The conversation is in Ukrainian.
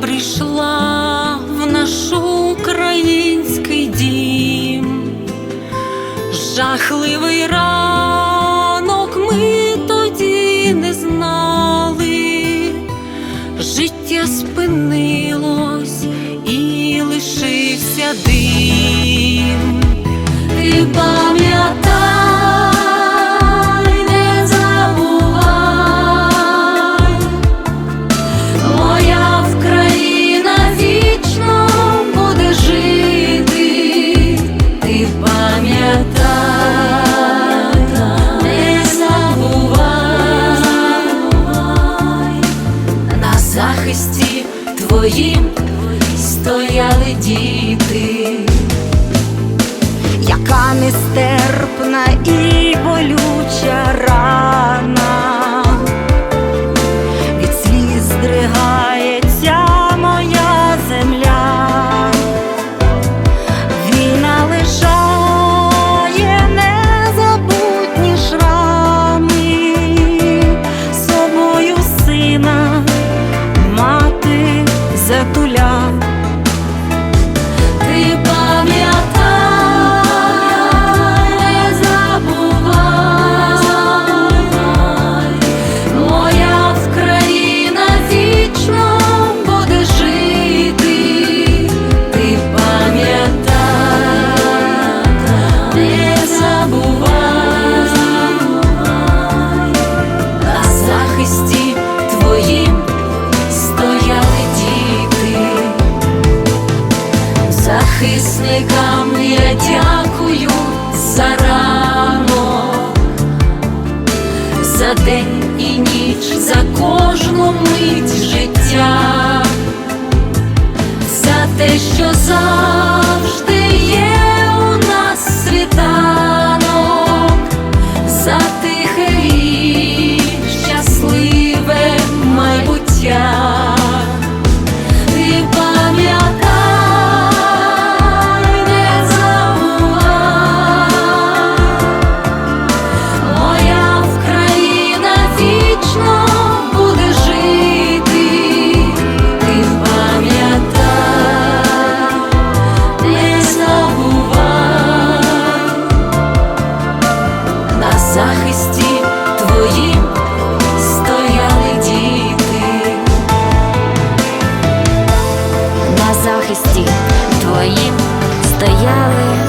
прийшла в наш український дім, жахливий ранок ми тоді не знали, життя спинилось і лишився дим. Ти захисті твоїм стояли діти. Забувай, на захисті твоїм стояли діти. Захисникам я дякую за ранок, за день і ніч, за кожну мить життя, за те, що за захисті твоїм стояли.